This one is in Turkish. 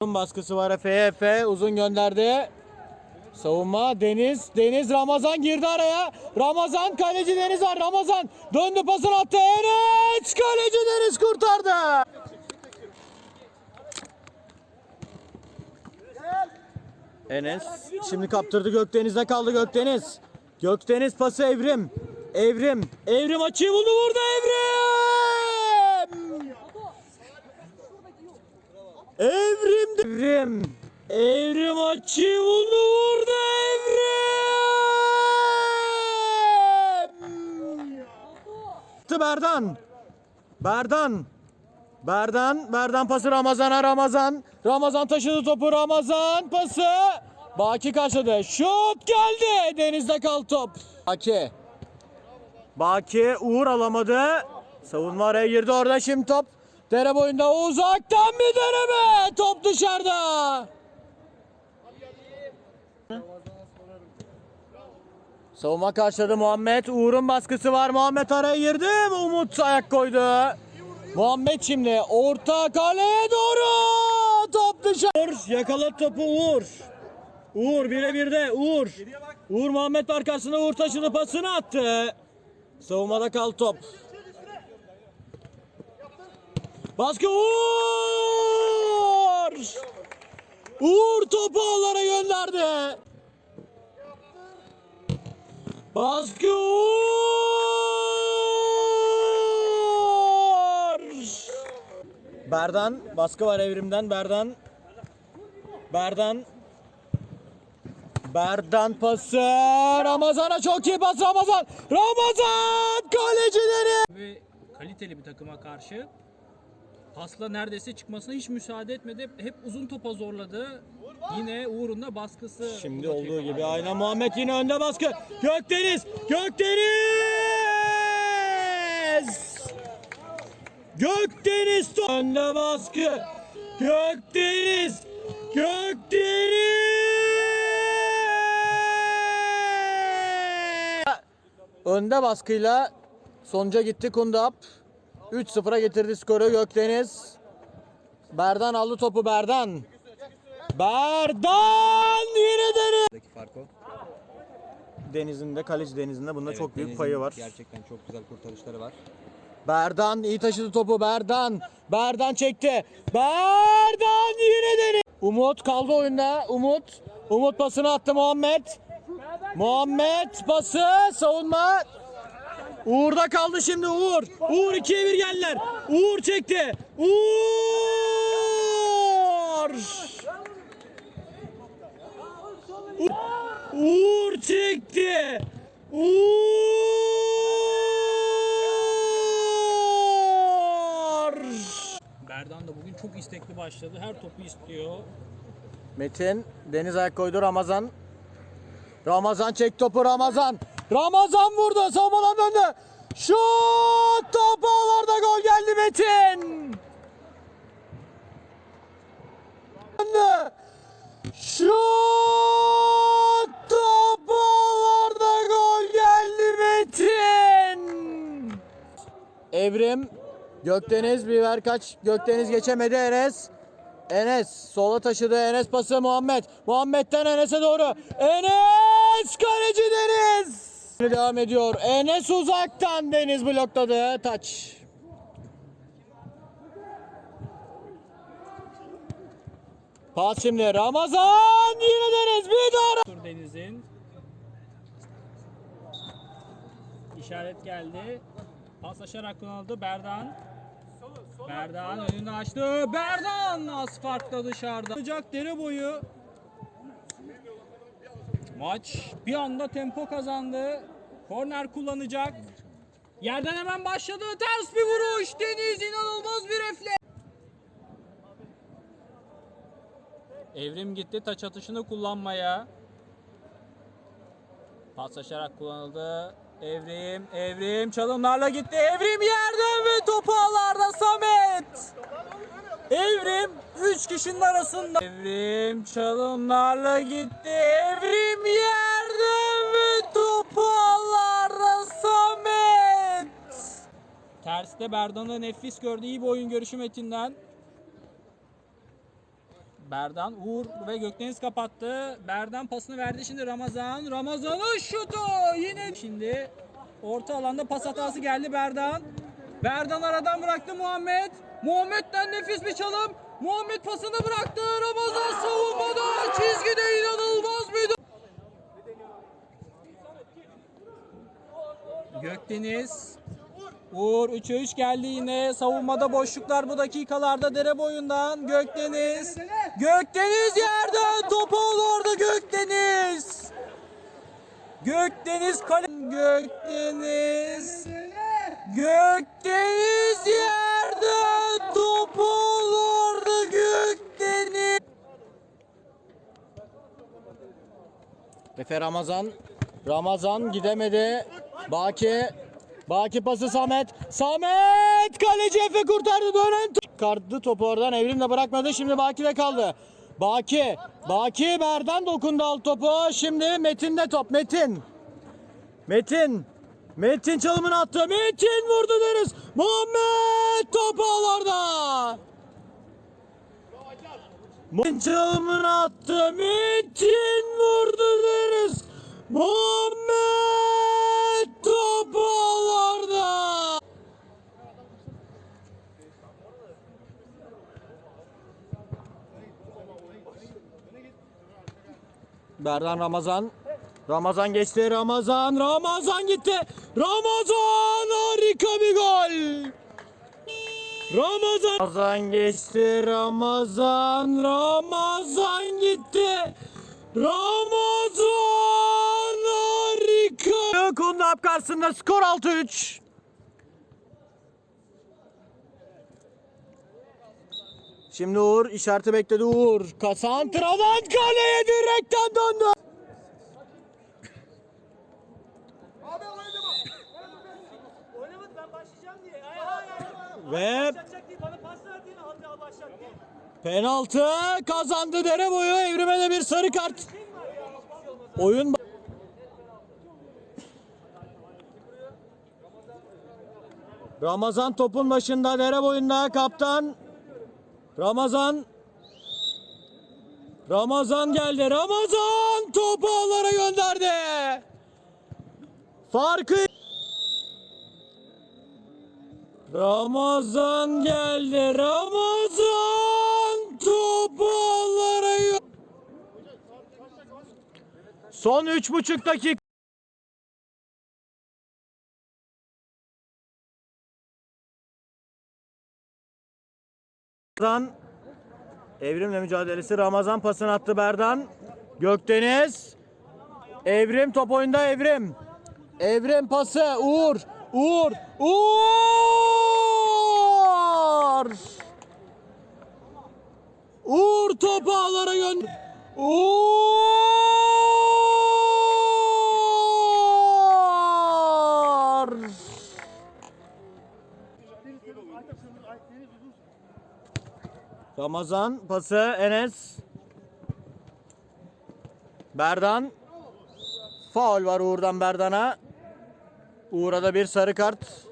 baskısı var Efe'ye. Efe uzun gönderdi. Savunma Deniz. Deniz Ramazan girdi araya. Ramazan kaleci Deniz var. Ramazan döndü pasını attı. Enes kaleci Deniz kurtardı. Enes şimdi kaptırdı Gökdeniz'de kaldı Gökdeniz. Gökdeniz pası Evrim. Evrim. Evrim açıyı buldu burada Evrim. Evrim. Evrim. Buldu burada Evrim. Attı Berdan. Berdan. Berdan, Berdan pası Ramazan'a Ramazan. Ramazan taşıdı topu Ramazan pası. Baki karşıladı. Şut geldi. Denizde kal top. Baki. Baki Uğur alamadı. Savunma araya girdi orada şimdi top. Dere boyunda uzaktan bir deneme. Top dışarıda. Savunma karşıladı Muhammed. Uğur'un baskısı var. Muhammed araya girdi. Umut ayak koydu. Muhammed şimdi orta kaleye doğru. Top dışarı. Yakaladı topu Uğur. Uğur birebir de Uğur. Uğur Muhammed var karşısında Uğur taşıdı pasını attı. Savunmada kal top. Baskı Uğur. Uğur topu ağlara gönderdi. Baskı. Berdan baskı var evrimden Berdan. Berdan. Berdan pası Ramazan'a çok iyi pas Ramazan. Ramazan kalecileri. ve kaliteli bir takıma karşı pasla neredeyse çıkmasına hiç müsaade etmedi. Hep uzun topa zorladı. Yine Uğur'un da baskısı. Şimdi olduğu gibi aynen Muhammed yine önde baskı. Gökdeniz! Gökdeniz! Gökdeniz önde baskı. Gökdeniz! Gökdeniz! Önde baskıyla sonuca gitti Kundap. 3-0'a getirdi skoru Gökdeniz. Berdan aldı topu Berdan. Berdan yine deniz. Buradaki fark o. Deniz'in kaleci Deniz'in bunda Evet, çok büyük Deniz'in payı var. Gerçekten çok güzel kurtarışları var. Berdan iyi taşıdı topu Berdan. Berdan çekti. Berdan yine deniz. Umut kaldı oyunda. Umut. Umut pasını attı Muhammed. Muhammed pası savunma. Uğur'da kaldı şimdi Uğur. Uğur 2'ye 1 geldiler. Uğur çekti. Uğur. Uğur çekti. Uğur. Berdan da bugün çok istekli başladı. Her topu istiyor. Metin Deniz ayak koydu Ramazan. Ramazan çek topu Ramazan. Ramazan vurdu savunmadan döndü. Şut top ağlarda gol geldi Metin. Döndü. Şut top ağlarda gol geldi Metin. Evrim Gökdeniz bir ver kaç. Gökdeniz geçemedi Enes. Enes sola taşıdı Enes pası Muhammed. Muhammed'den Enes'e doğru. Enes kaleci Deniz. Devam ediyor. Enes uzaktan Deniz blokladı. Taç. Pas şimdi Ramazan yine Deniz bir daha. Tur Deniz'in. İşaret geldi. Paslaşarak kullanıldı. Berdan. Berdan önünü açtı. Berdan az farkla dışarıda. Olacak dere boyu. Maç bir anda tempo kazandı. Korner kullanacak. Yerden hemen başladı. Ters bir vuruş. Deniz inanılmaz bir refle. Evrim gitti taç atışını kullanmaya. Paslaşarak kullanıldı. Evrim, Evrim çalımlarla gitti. Evrim yerden ve topu ağlarda Samet. Evrim 3 kişinin arasında. Evrim çalımlarla gitti. Evrim yerden ve topu ağlarda Samet. Terste Berdan'ı nefis gördü. İyi bir oyun görüşü Metin'den. Berdan, Uğur ve Gökdeniz kapattı. Berdan pasını verdi şimdi Ramazan. Ramazan'ın şutu yine şimdi orta alanda pas hatası geldi Berdan. Berdan aradan bıraktı Muhammed. Muhammed'den nefis bir çalım. Muhammed pasını bıraktı. Ramazan savunmada çizgide inanılmaz bir Gökdeniz. Uğur 3'e 3 geldi yine. Savunmada boşluklar bu dakikalarda dere boyundan. Gökdeniz. Gökdeniz yerden topu orada Gökdeniz. Gökdeniz kale. Gökdeniz. Gökdeniz yerden Efe Ramazan. Ramazan gidemedi. Baki. Baki pası Samet. Samet! Kaleci Efe kurtardı. Dönen top. Çıkardı topu oradan. Evrim de bırakmadı. Şimdi Baki'de kaldı. Baki. Baki Berdan dokundu alt topu. Şimdi Metin'de top. Metin. Metin. Metin çalımını attı. Metin vurdu deriz. Muhammed top ağlarda. Metin çalımını attı. Metin vurdu. Muhammed top ağlarda. Berdan Ramazan. Ramazan geçti. Ramazan. Ramazan gitti. Ramazan harika bir gol. Ramazan. Ramazan geçti. Ramazan. Ramazan gitti. Ramazan harika. Kundap karşısında skor 6-3. Şimdi Uğur işareti bekledi Uğur. Kasantradan kaleye direkten döndü. Ve penaltı kazandı dere boyu. Evrime de bir sarı kart. Oyun Ramazan topun başında dere boyunda kaptan Ramazan Ramazan geldi. Ramazan topu ağlara gönderdi. Farkı Ramazan geldi. Ramazan topu ağlara gö- Son üç buçuk dakika. Ramazan Evrimle mücadelesi Ramazan pasını attı Berdan. Gökdeniz. Evrim top oyunda Evrim. Evrim pası Uğur. Uğur. Uğur. Uğur topu ağlara gönder. Uğur. Ramazan pası Enes. Berdan. Faul var Uğur'dan Berdan'a. Uğur'a da bir sarı kart.